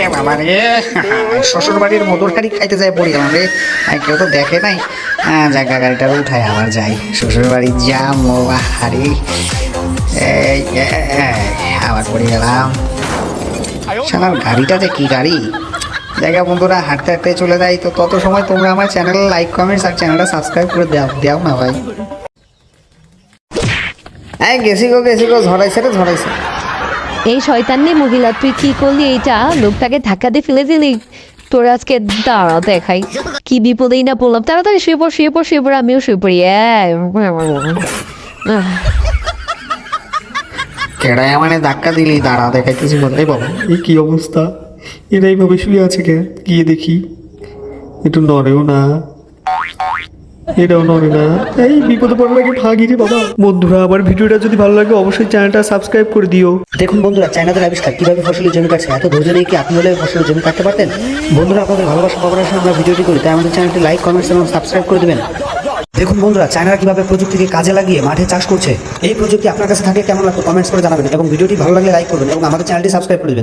রে বাবা রে। শ্বশুর বাড়ির মধুর গাড়ি খাইতে যাই পড়ি গেলাম রে। কেউ তো দেখে নাই। হ্যাঁ জায়গা গাড়িটা উঠায় আবার যাই। শ্বশুর বাড়ি যা মোবা এই, আবার পড়ে গেলাম। শালার গাড়িটা যে কি গাড়ি? জায়গা বন্ধুরা হাঁটতে হাঁটতে চলে যাই। তো তত সময় তোমরা আমার চ্যানেল লাইক কমেন্টস আর চ্যানেলটা সাবস্ক্রাইব করে দাও। দাও না ভাই। এই গেছি গো গেছি গো ঝরাইছে রে ঝরাইছে। এই শয়তান্নি মহিলা, তুই কি করলি এইটা? লোকটাকে ধাক্কা দিয়ে ফেলে দিলি? তোর আজকে দাঁড়া, দেখাই। কি বিপদেই না পড়লাম। তাড়াতাড়ি শুয়ে পড় শুয়ে পড় শুয়ে পড়, আমিও শুয়ে পড়ি। কেডায় মানে ধাক্কা দিলি? দাঁড়া, দেখাইতেছি বলে। বাবা, এই কি অবস্থা? এরা এইভাবে শুয়ে আছে কে? গিয়ে দেখি। একটু নড়েও না। এই বিপদে বাবা? বন্ধুরা, আমার ভিডিওটা যদি ভালো অবশ্যই চ্যানেলটা সাবস্ক্রাইব করে দিও। দেখুন বন্ধুরা চায়নাদের আবিষ্কার, কীভাবে ফসলের এত কি ফসলের পারতেন? বন্ধুরা ভালোবাসা আমরা ভিডিওটি করি আমাদের চ্যানেলটি এবং সাবস্ক্রাইব করে দেবেন। দেখুন বন্ধুরা কীভাবে প্রযুক্তিকে কাজে লাগিয়ে মাঠে চাষ করছে, এই প্রযুক্তি আপনার কাছে থাকলে কেমন কমেন্টস করে জানাবেন এবং ভিডিওটি ভালো লাগলে লাইক করবেন এবং আমাদের চ্যানেলটি সাবস্ক্রাইব করে